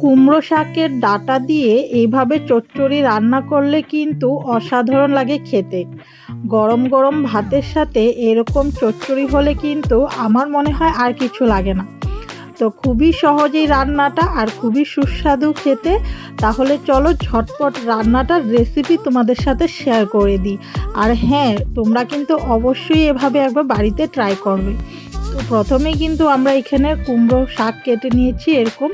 কুমড়ো শাকের ডাটা দিয়ে এইভাবে চচ্চড়ি রান্না করলে কিন্তু অসাধারণ লাগে খেতে। গরম গরম ভাতের সাথে এরকম চচ্চড়ি হলে কিন্তু আমার মনে হয় আর কিছু লাগে না। তো খুবই সহজেই রান্নাটা আর খুবই সুস্বাদু খেতে। তাহলে চলো ঝটপট রান্নাটার রেসিপি তোমাদের সাথে শেয়ার করে দিই। আর হ্যাঁ তোমরা কিন্তু অবশ্যই এভাবে একবার বাড়িতে ট্রাই করবে। তো প্রথমেই কিন্তু আমরা এখানে কুমড়ো শাক কেটে নিয়েছি এরকম।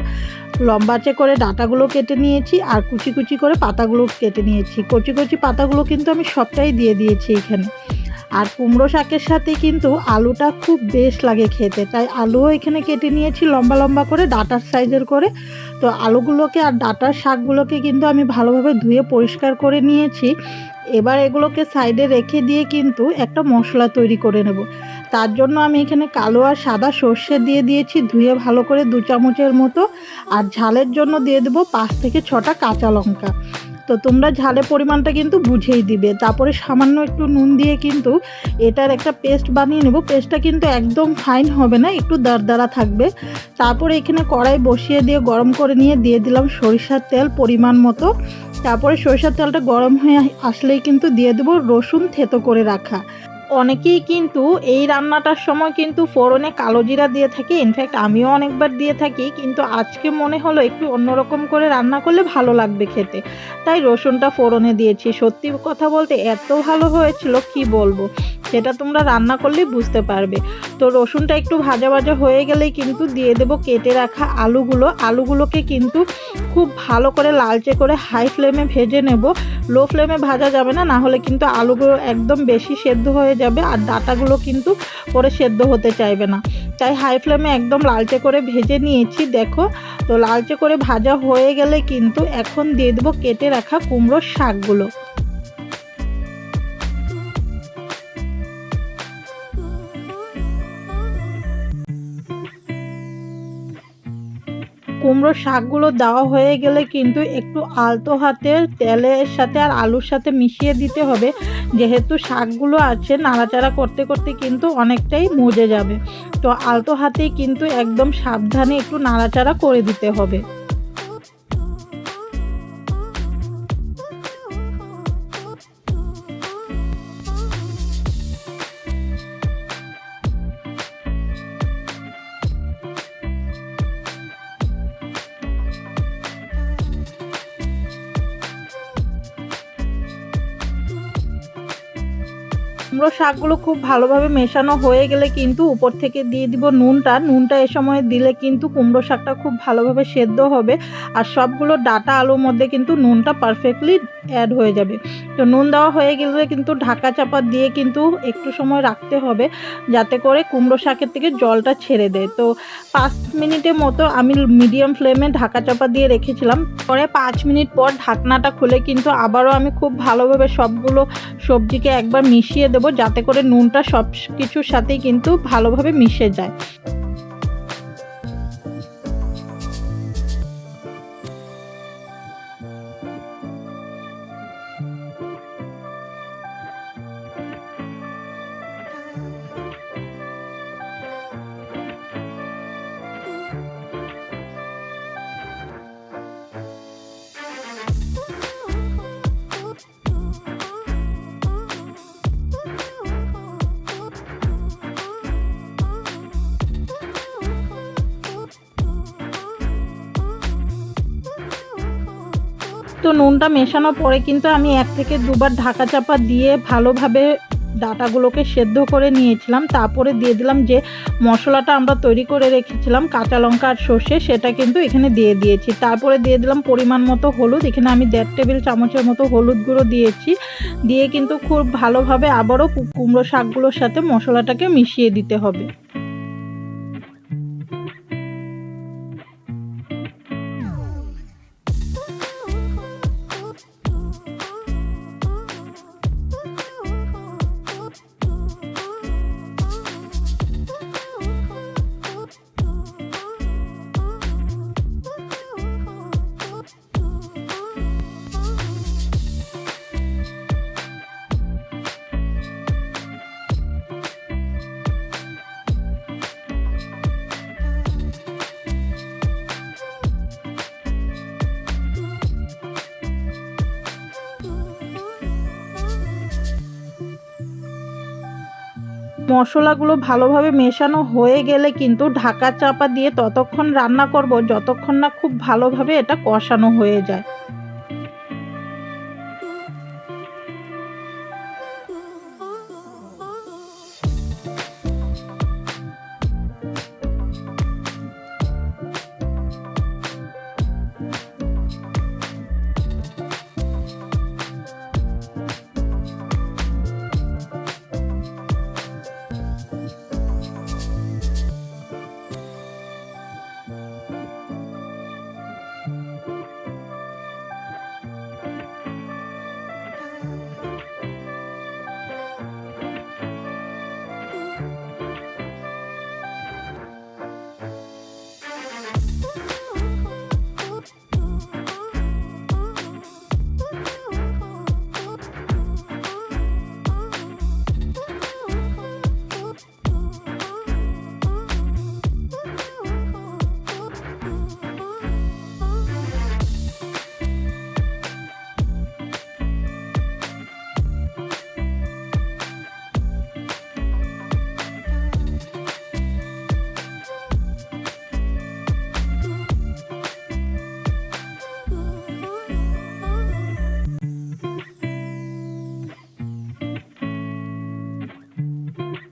লম্বাচে করে ডাঁটাগুলো কেটে নিয়েছি আর কুচি কুচি করে পাতাগুলো কেটে নিয়েছি। কচি কচি পাতাগুলো কিন্তু আমি সবটাই দিয়ে দিয়েছি এখানে। আর কুমড়ো শাকের সাথে কিন্তু আলুটা খুব বেশ লাগে খেতে। তাই আলুও এখানে কেটে নিয়েছি লম্বা লম্বা করে ডাটার সাইজের করে। তো আলুগুলোকে আর ডাটার শাকগুলোকে কিন্তু আমি ভালোভাবে ধুয়ে পরিষ্কার করে নিয়েছি। এবার এগুলোকে সাইডে রেখে দিয়ে কিন্তু একটা মশলা তৈরি করে নেব। তার জন্য আমি এখানে কালো আর সাদা সর্ষে দিয়ে দিয়েছি, ধুয়ে ভালো করে দু চামচের মতো। আর ঝালের জন্য দিয়ে দেবো পাঁচ থেকে ছটা কাঁচা লঙ্কা। তো তোমরা ঝালের পরিমাণটা কিন্তু বুঝেই দিবে। তারপরে সামান্য একটু নুন দিয়ে কিন্তু এটার একটা পেস্ট বানিয়ে নেব। পেস্টটা কিন্তু একদম ফাইন হবে না, একটু দারদারা থাকবে। তারপরে এখানে কড়াই বসিয়ে দিয়ে গরম করে নিয়ে দিয়ে দিলাম সরিষার তেল পরিমাণ মতো। তারপরে সরিষার তেলটা গরম হয়ে আসলেই কিন্তু দিয়ে দেবো রসুন থেতো করে রাখা। অনেকেই কিন্তু এই রান্নাটার সময় কিন্তু ফোড়নে কালো জিরা দিয়ে থাকে। ইনফ্যাক্ট আমিও অনেকবার দিয়ে থাকি, কিন্তু আজকে মনে হলো একটু অন্যরকম করে রান্না করলে ভালো লাগবে খেতে। তাই রসুনটা ফোড়নে দিয়েছি। সত্যি কথা বলতে এত ভালো হয়েছিল, কি বলব? সেটা তোমরা রান্না করলেই বুঝতে পারবে। তো রসুনটা একটু ভাজা ভাজা হয়ে গেলেই কিন্তু দিয়ে দেবো কেটে রাখা আলুগুলো। আলুগুলোকে কিন্তু খুব ভালো করে লালচে করে হাই ফ্লেমে ভেজে নেব। লো ফ্লেমে ভাজা যাবে না না হলে কিন্তু আলুগুলো একদম বেশি সেদ্ধ হয়ে যাবে আর ডাটাগুলো কিন্তু পরে সেদ্ধ হতে চাইবে না। তাই হাই ফ্লেমে একদম লালচে করে ভেজে নিয়েছি, দেখো। তো লালচে করে ভাজা হয়ে গেলে কিন্তু এখন দিয়ে দেবো কেটে রাখা কুমড়োর শাকগুলো। কুমড়োর শাকগুলো দেওয়া হয়ে গেলে কিন্তু একটু আলতো হাতে তেলের সাথে আর আলুর সাথে মিশিয়ে দিতে হবে। যেহেতু শাকগুলো আছে, নাড়াচাড়া করতে করতে কিন্তু অনেকটাই মজে যাবে। তো আলতো হাতেই কিন্তু একদম সাবধানে একটু নাড়াচাড়া করে দিতে হবে। কুমড়ো শাকগুলো খুব ভালোভাবে মেশানো হয়ে গেলে কিন্তু উপর থেকে দিয়ে দিব নুনটা। নুনটা এ সময় দিলে কিন্তু কুমড়ো শাকটা খুব ভালোভাবে সেদ্ধ হবে। আর সবগুলো ডাটা আলুর মধ্যে কিন্তু নুনটা পারফেক্টলি অ্যাড হয়ে যাবে। তো নুন দেওয়া হয়ে গেলে কিন্তু ঢাকা চাপা দিয়ে কিন্তু একটু সময় রাখতে হবে যাতে করে কুমড়ো শাকের থেকে জলটা ছেড়ে দেয়। তো পাঁচ মিনিটের মতো আমি মিডিয়াম ফ্লেমে ঢাকা চাপা দিয়ে রেখেছিলাম। পরে পাঁচ মিনিট পর ঢাকনাটা খুলে কিন্তু আবারও আমি খুব ভালোভাবে সবগুলো সবজিকে একবার মিশিয়ে দেবো যাতে করে নুনটা সব কিছুর সাথেই কিন্তু ভালোভাবে মিশে যায়। তো নুনটা মেশানোর পরে কিন্তু আমি এক থেকে দুবার ঢাকা চাপা দিয়ে ভালোভাবে ডাটাগুলোকে সেদ্ধ করে নিয়েছিলাম। তারপরে দিয়ে দিলাম যে মশলাটা আমরা তৈরি করে রেখেছিলাম, কাঁচা লঙ্কা আর সর্ষে, সেটা কিন্তু এখানে দিয়ে দিয়েছি। তারপরে দিয়ে দিলাম পরিমাণ মতো হলুদ, এখানে আমি দেড় টেবিল চামচের মতো হলুদ গুঁড়ো দিয়েছি। দিয়ে কিন্তু খুব ভালোভাবে আবারও কুমড়ো শাকগুলোর সাথে মশলাটাকে মিশিয়ে দিতে হবে। মশলাগুলো ভালোভাবে মেশানো হয়ে গেলে কিন্তু ঢাকা চাপা দিয়ে ততক্ষণ রান্না করব, যতক্ষণ না খুব ভালোভাবে এটা কষানো হয়ে যায়।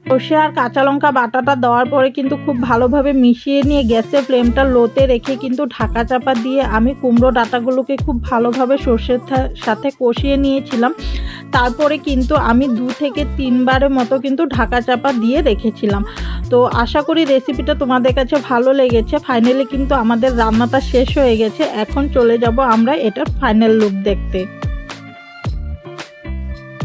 সর্ষে আর কাঁচা লঙ্কা বাটাটা দেওয়ার পরে কিন্তু খুব ভালোভাবে মিশিয়ে নিয়ে গ্যাসের ফ্লেমটা লোতে রেখে কিন্তু ঢাকা চাপা দিয়ে আমি কুমড়ো ডাঁটাগুলোকে খুব ভালোভাবে সর্ষের সাথে কষিয়ে নিয়েছিলাম। তারপরে কিন্তু আমি দু থেকে তিনবারের মতো কিন্তু ঢাকা চাপা দিয়ে রেখেছিলাম। তো আশা করি রেসিপিটা তোমাদের কাছে ভালো লেগেছে। ফাইনালি কিন্তু আমাদের রান্নাটা শেষ হয়ে গেছে। এখন চলে যাব আমরা এটার ফাইনাল লুক দেখতে।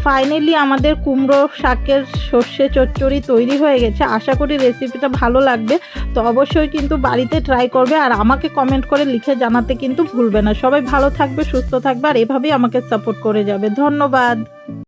ফাইনালি আমাদের কুমড়ো শাকের সর্ষে চচ্চড়ি তৈরি হয়ে গেছে। আশা করি রেসিপিটা ভালো লাগবে। তো অবশ্যই কিন্তু বাড়িতে ট্রাই করবে আর আমাকে কমেন্ট করে লিখে জানাতে কিন্তু ভুলবে না। সবাই ভালো থাকবে, সুস্থ থাকবে আর এভাবেই আমাকে সাপোর্ট করে যাবে। ধন্যবাদ।